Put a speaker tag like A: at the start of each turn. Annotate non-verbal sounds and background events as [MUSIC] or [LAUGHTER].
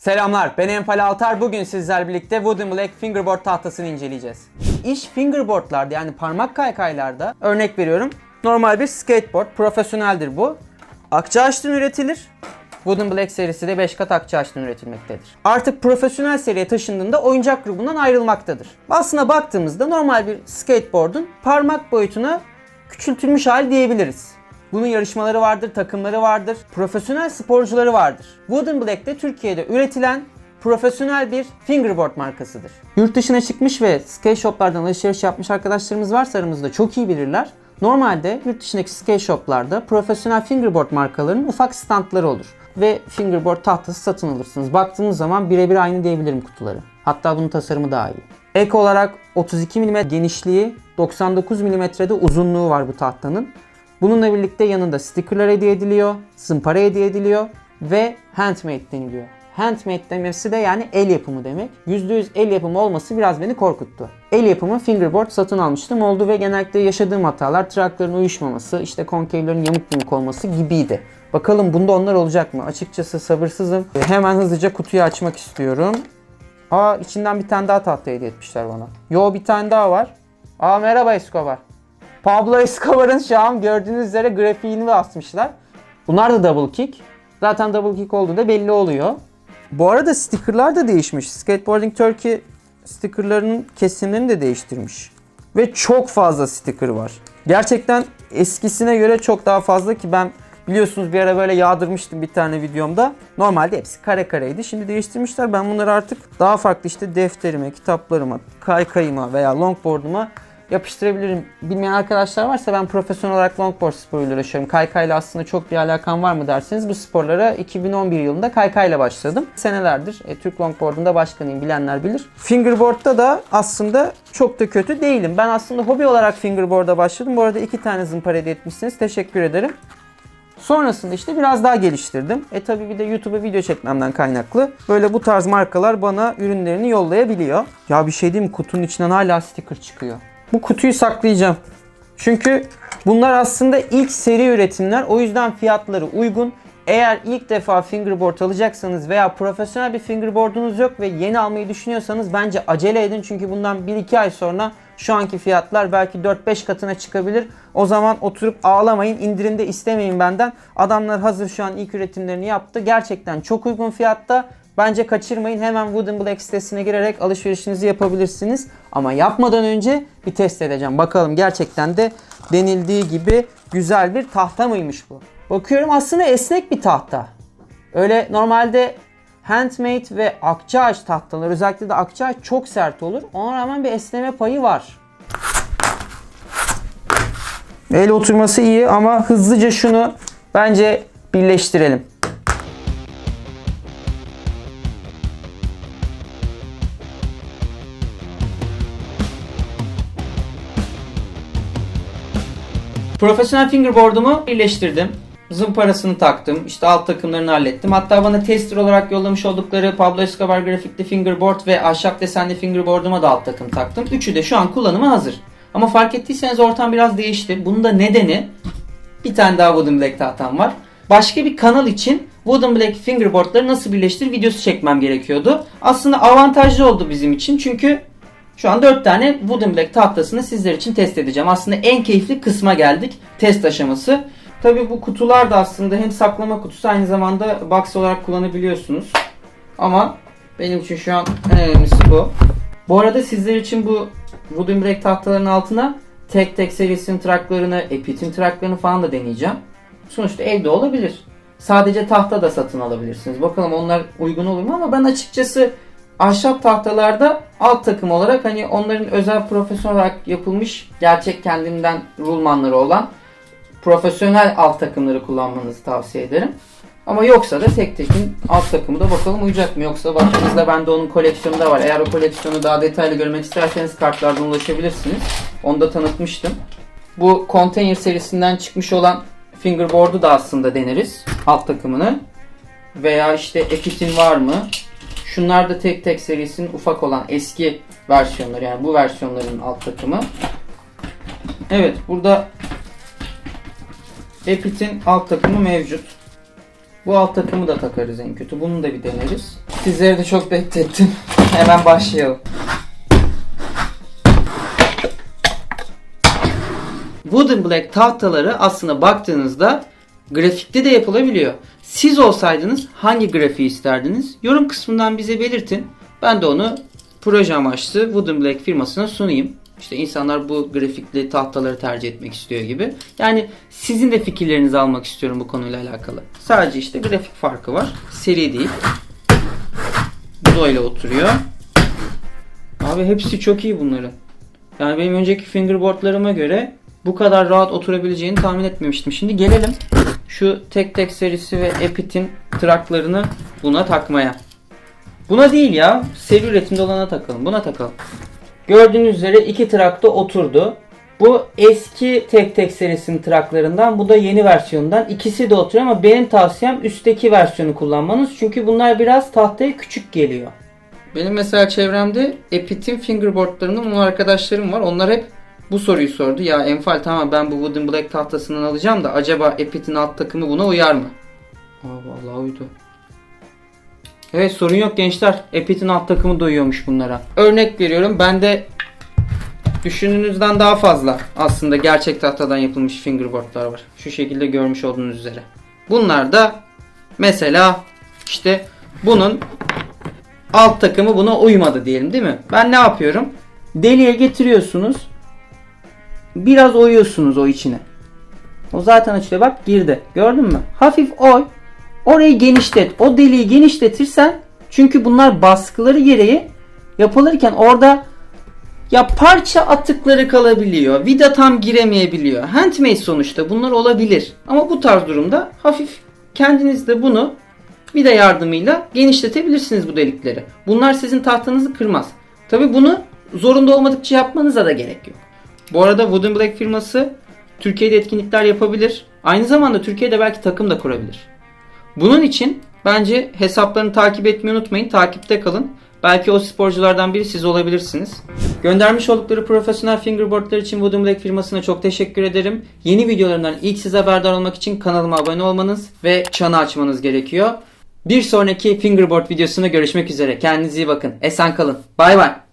A: Selamlar, ben Enfal Altar. Bugün sizler birlikte Wooden Black Fingerboard tahtasını inceleyeceğiz. İş fingerboardlarda yani parmak kaykaylarda örnek veriyorum. Normal bir skateboard, profesyoneldir bu. Akça ağaçtan üretilir. Wooden Black serisi de 5 kat akça ağaçtan üretilmektedir. Artık profesyonel seriye taşındığında oyuncak grubundan ayrılmaktadır. Aslına baktığımızda normal bir skateboard'un parmak boyutuna küçültülmüş hali diyebiliriz. Bunun yarışmaları vardır, takımları vardır, profesyonel sporcuları vardır. Wooden Black de Türkiye'de üretilen profesyonel bir fingerboard markasıdır. Yurt dışına çıkmış ve skate shoplardan alışveriş yapmış arkadaşlarımız varsa aramızda çok iyi bilirler. Normalde yurt dışındaki skate shoplarda profesyonel fingerboard markalarının ufak standları olur. Ve fingerboard tahtası satın alırsınız. Baktığınız zaman birebir aynı diyebilirim kutuları. Hatta bunun tasarımı daha iyi. Ek olarak 32 mm genişliği, 99 mm'de uzunluğu var bu tahtanın. Bununla birlikte yanında stickerlar hediye ediliyor, zımpara hediye ediliyor ve handmade deniliyor. Handmade demesi de yani el yapımı demek. %100 el yapımı olması biraz beni korkuttu. El yapımı fingerboard satın almıştım oldu ve genellikle yaşadığım hatalar trakların uyuşmaması, işte konkavlerin yamuk yumuk olması gibiydi. Bakalım bunda onlar olacak mı? Açıkçası sabırsızım. Hemen hızlıca kutuyu açmak istiyorum. Aa içinden bir tane daha tahta hediye etmişler bana. Yo bir tane daha var. Aa merhaba Escobar. Pablo Escobar'ın şu an gördüğünüz üzere grafiğini asmışlar. Bunlar da double kick. Zaten double kick olduğu da belli oluyor. Bu arada stickerlar da değişmiş. Skateboarding Turkey stickerlarının kesimlerini de değiştirmiş. Ve çok fazla sticker var. Gerçekten eskisine göre çok daha fazla ki ben biliyorsunuz bir ara böyle yağdırmıştım bir tane videomda. Normalde hepsi kare kareydi. Şimdi değiştirmişler. Ben bunları artık daha farklı işte defterime, kitaplarıma, kaykayıma veya longboard'uma yapıştırabilirim. Bilmeyen arkadaşlar varsa ben profesyonel olarak longboard sporuyla uğraşıyorum. Kaykayla aslında çok bir alakam var mı derseniz bu sporlara 2011 yılında kaykayla başladım. Senelerdir e, Türk longboard'unda başkanıyım bilenler bilir. Fingerboard'da da aslında çok da kötü değilim. Ben aslında hobi olarak fingerboard'a başladım. Bu arada iki tane zımpara hediye etmişsiniz. Teşekkür ederim. Sonrasında işte biraz daha geliştirdim. E tabi bir de YouTube'a video çekmemden kaynaklı. Böyle bu tarz markalar bana ürünlerini yollayabiliyor. Ya bir şey diyeyim? Kutunun içinden hala sticker çıkıyor. Bu kutuyu saklayacağım. Çünkü bunlar aslında ilk seri üretimler. O yüzden fiyatları uygun. Eğer ilk defa fingerboard alacaksanız veya profesyonel bir fingerboardunuz yok ve yeni almayı düşünüyorsanız bence acele edin. Çünkü bundan 1-2 ay sonra şu anki fiyatlar belki 4-5 katına çıkabilir. O zaman oturup ağlamayın, indirimde istemeyin benden. Adamlar hazır şu an ilk üretimlerini yaptı. Gerçekten çok uygun fiyatta. Bence kaçırmayın. Hemen Wooden Black sitesine girerek alışverişinizi yapabilirsiniz. Ama yapmadan önce bir test edeceğim. Bakalım gerçekten de denildiği gibi güzel bir tahta mıymış bu? Bakıyorum aslında esnek bir tahta. Öyle normalde handmade ve akçaağaç tahtalar özellikle de akçaağaç çok sert olur. Ona rağmen bir esneme payı var. El oturması iyi ama hızlıca şunu bence birleştirelim. Profesyonel fingerboard'umu birleştirdim. Zımparasını taktım. İşte alt takımlarını hallettim. Hatta bana tester olarak yollamış oldukları Pablo Escobar grafikli fingerboard ve ahşap desenli fingerboard'uma da alt takım taktım. Üçü de şu an kullanıma hazır. Ama fark ettiyseniz ortam biraz değişti. Bunun da nedeni bir tane daha Wooden Black tahtam var. Başka bir kanal için Wooden Black fingerboard'ları nasıl birleştir videosu çekmem gerekiyordu. Aslında avantajlı oldu bizim için çünkü şu an 4 tane Wooden Black tahtasını sizler için test edeceğim. Aslında en keyifli kısma geldik. Test aşaması. Tabi bu kutular da aslında hem saklama kutusu aynı zamanda box olarak kullanabiliyorsunuz. Ama benim için şu an en önemlisi bu. Bu arada sizler için bu Wooden Black tahtaların altına tek tek serisinin traklarını, Epit'in traklarını falan da deneyeceğim. Sonuçta evde olabilir. Sadece tahta da satın alabilirsiniz. Bakalım onlar uygun olur mu ama ben açıkçası ahşap tahtalarda alt takım olarak hani onların özel profesyonel olarak yapılmış gerçek kendinden rulmanları olan profesyonel alt takımları kullanmanızı tavsiye ederim. Ama yoksa da tek tekin alt takımı da bakalım uyacak mı? Yoksa baktığınızda bende onun koleksiyonu da var. Eğer o koleksiyonu daha detaylı görmek isterseniz kartlardan ulaşabilirsiniz. Onu da tanıtmıştım. Bu Container serisinden çıkmış olan fingerboard'u da aslında deneriz. Alt takımını. Veya işte Epit'in var mı? Şunlar da tek tek serisinin ufak olan eski versiyonları yani bu versiyonların alt takımı. Evet burada Epit'in alt takımı mevcut. Bu alt takımı da takarız en kötü. Bunu da bir deneriz. Sizleri de çok beklettim. [LAUGHS] Hemen başlayalım. Wooden Black tahtaları aslında baktığınızda grafikte de yapılabiliyor. Siz olsaydınız hangi grafiği isterdiniz? Yorum kısmından bize belirtin. Ben de onu proje amaçlı Wooden Black firmasına sunayım. İşte insanlar bu grafikli tahtaları tercih etmek istiyor gibi. Yani sizin de fikirlerinizi almak istiyorum bu konuyla alakalı. Sadece işte grafik farkı var. Seri değil. Bu öyle oturuyor. Abi hepsi çok iyi bunların. Yani benim önceki fingerboardlarıma göre bu kadar rahat oturabileceğini tahmin etmemiştim. Şimdi gelelim şu tek tek serisi ve Epit'in traklarını buna takmaya. Buna değil ya. Seri üretimde olana takalım. Buna takalım. Gördüğünüz üzere iki trakta oturdu. Bu eski tek tek serisinin traklarından. Bu da yeni versiyondan. İkisi de oturuyor ama benim tavsiyem üstteki versiyonu kullanmanız. Çünkü bunlar biraz tahtaya küçük geliyor. Benim mesela çevremde Epit'in fingerboardlarından onun arkadaşlarım var. Onlar hep bu soruyu sordu. Ya Enfal tamam ben bu Wooden Black tahtasından alacağım da acaba Epit'in alt takımı buna uyar mı? Aa vallahi uydu. Evet sorun yok gençler. Epit'in alt takımı da bunlara. Örnek veriyorum bende düşündüğünüzden daha fazla aslında gerçek tahtadan yapılmış fingerboardlar var. Şu şekilde görmüş olduğunuz üzere. Bunlar da mesela işte bunun alt takımı buna uymadı diyelim değil mi? Ben ne yapıyorum? Deliğe getiriyorsunuz. Biraz oyuyorsunuz o içine. O zaten açılıyor bak girdi. Gördün mü? Hafif oy. Orayı genişlet. O deliği genişletirsen çünkü bunlar baskıları gereği yapılırken orada ya parça atıkları kalabiliyor. Vida tam giremeyebiliyor. Handmade sonuçta bunlar olabilir. Ama bu tarz durumda hafif kendiniz de bunu vida yardımıyla genişletebilirsiniz bu delikleri. Bunlar sizin tahtanızı kırmaz. Tabi bunu zorunda olmadıkça yapmanıza da gerek yok. Bu arada Wooden Black firması Türkiye'de etkinlikler yapabilir. Aynı zamanda Türkiye'de belki takım da kurabilir. Bunun için bence hesaplarını takip etmeyi unutmayın. Takipte kalın. Belki o sporculardan biri siz olabilirsiniz. Göndermiş oldukları profesyonel fingerboardlar için Wooden Black firmasına çok teşekkür ederim. Yeni videolarından ilk size haberdar olmak için kanalıma abone olmanız ve çanı açmanız gerekiyor. Bir sonraki fingerboard videosunda görüşmek üzere. Kendinize iyi bakın. Esen kalın. Bay bay.